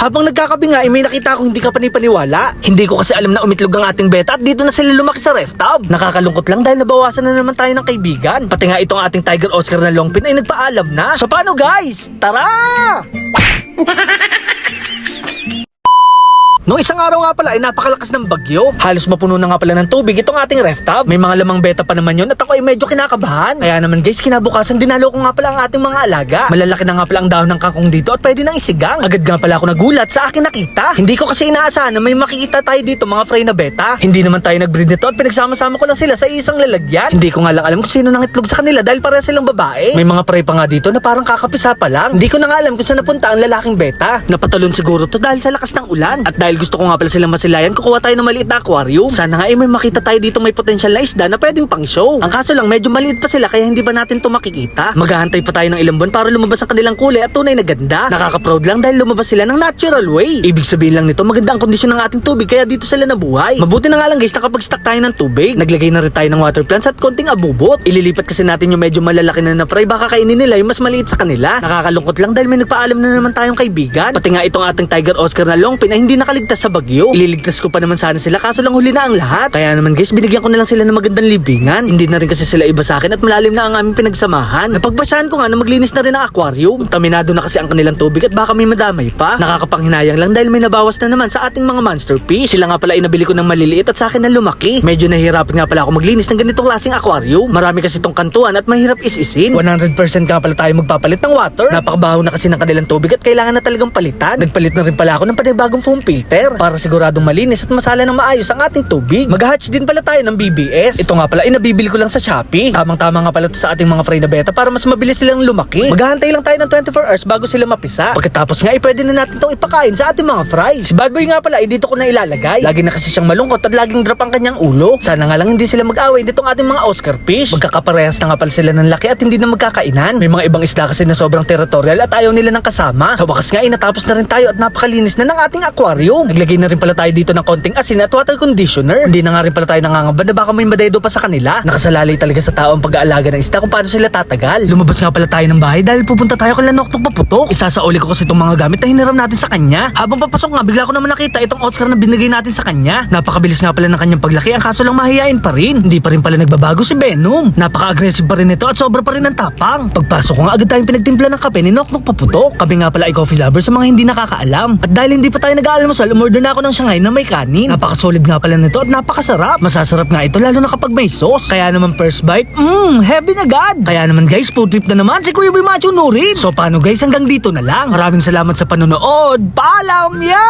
Habang nagkakabi nga, eh, may nakita akong hindi ka panipaniwala. Hindi ko kasi alam na umitlog ang ating beta at dito na sila lumaki sa ref tub. Nakakalungkot lang dahil nabawasan na naman tayo ng kaibigan. Pati nga itong ating Tiger Oscar na Longpin ay nagpaalam na. So paano guys? Tara! Noong isang araw nga pala ay napakalakas ng bagyo. Halos mapuno na nga pala ng tubig itong ating ref tub. May mga lamang beta pa naman yun at ako ay medyo kinakabahan. Kaya naman guys, kinabukasan dinalo ko nga pala ang ating mga alaga. Malalaki na nga pala ang dahon ng kangkong dito at pwede nang isigang. Agad nga pala ako nagulat sa akin nakita. Hindi ko kasi inaasahan na may makikita tayo dito mga fry na beta. Hindi naman tayo nag-breed nito at pinagsama-sama ko lang sila sa isang lalagyan. Hindi ko nga lang alam kung sino nang itlog sa kanila dahil pareha silang babae. May mga fry pa nga dito na parang kakapisa pa lang. Hindi ko na nga alam kung saan napunta ang lalaking beta. Napatalon siguro to dahil sa lakas ng ulan. At dahil gusto ko nga pala silang masilayan, kukuha tayo ng maliit na aquarium. Sana nga ay may makita tayo dito may potential na isda na pwedeng pang show. Ang kaso lang, medyo maliit pa sila kaya hindi ba natin to makikita. Maghahantay pa tayo ng ilang buwan para lumabas ang kanilang kulay at tunay na ganda. Nakaka-proud lang dahil lumabas sila ng natural way. Ibig sabihin lang nito, maganda ang kondisyon ng ating tubig kaya dito sila nabuhay. Mabuti na nga lang guys, nakapag-stock tayo ng tubig. Naglagay na rin tayo ng water plants at konting abubot. Ililipat kasi natin yung medyo malalaki na na fry, baka kainin nila yung mas maliit sa kanila. Nakakalungkot lang dahil may nagpaalam na naman tayong kaibigan. Pati nga itong ating Tiger Oscar na longpin ay hindi nakaligtas sa bagyo. Ililigtas ko pa naman sana sila kaso lang huli na ang lahat. Kaya naman guys, binigyan ko na lang sila ng magandang libingan. Hindi na rin kasi sila iba sa akin at malalim na ang aming pinagsamahan. Napagbasyahan ko nga na maglinis na rin ang aquarium. Taminado na kasi ang kanilang tubig at baka may madamay pa. Nakakapanghinayang lang dahil may nabawas na naman sa ating mga monster fish. Sila nga pala inabili ko ng maliliit at sa akin na lumaki. Medyo nahihirapan nga pala ako maglinis ng ganitong klaseng aquarium. Marami kasi itong kantuan at mahirap isisin. 100% nga pala tayo magpapalit ng water. Napakabaho na kasi ng kanilang tubig at kailangan na talagang palitan. Nagpalit na rin pala ako ng panibagong foam filter para siguradong malinis at masala ng maayos ang ating tubig. Mag-hatch din pala tayo ng BBS. Ito nga pala, inabibili ko lang sa Shopee. Tamang-tama nga pala to sa ating mga fry na beta para mas mabilis silang lumaki. Maghahantay lang tayo ng 24 hours bago sila mapisa. Pagkatapos nga, eh, pwede na natin itong ipakain sa ating mga fries. Si Bad Boy nga pala, eh, dito ko na ilalagay. Lagi na kasi siyang malungkot at laging drop ang kanyang ulo. Sana nga lang hindi sila mag-away ditong ating mga Oscar fish. Magkakaparehas na nga pala sila ng laki at hindi na magkakainan. May mga ibang isda kasi na sobrang territorial at ayaw nila ng kasama. Sa wakas nga, eh, natapos na rin tayo at napakalinis na ng ating aquarium. Naglagay na rin pala tayo dito ng konting asin at water conditioner. Hindi na nga rin pala tayo nangangamba na baka may madedo pa sa kanila. Nakasalalay talaga sa tao ang pag-aalaga ng isda kung paano sila tatagal. Lumabas nga pala tayo ng bahay dahil pupunta tayo kay Lanoktok paputok. Isasauli ko kasi itong mga gamit na hiniram natin sa kanya. Habang papasok nga, bigla ko naman nakita itong Oscar na binigay natin sa kanya. Napakabilis nga pala ng kanyang paglaki, ang kaso lang mahihain pa rin. Hindi pa rin pala nagbabago si Venom. Napaka-aggressive pa rin ito at sobra pa rin ang tapang. Pagpasok ko nga, agad tayong pinagtimpla ng kape ni Noknok paputok. Kami nga pala ay coffee lover sa mga hindi nakakaalam. At dahil hindi pa tayo nag-aalmusal, umorder na ako ng Shanghai na may kanin. Napaka-solid nga pala nito at napakasarap. Masasarap nga ito lalo na kapag may sauce. Kaya naman first bite, mmm, heavy na agad. Kaya naman guys, food trip na naman si Kuya Boy Macho Nurin. So paano guys, hanggang dito na lang. Maraming salamat sa panonood. Paalam ya!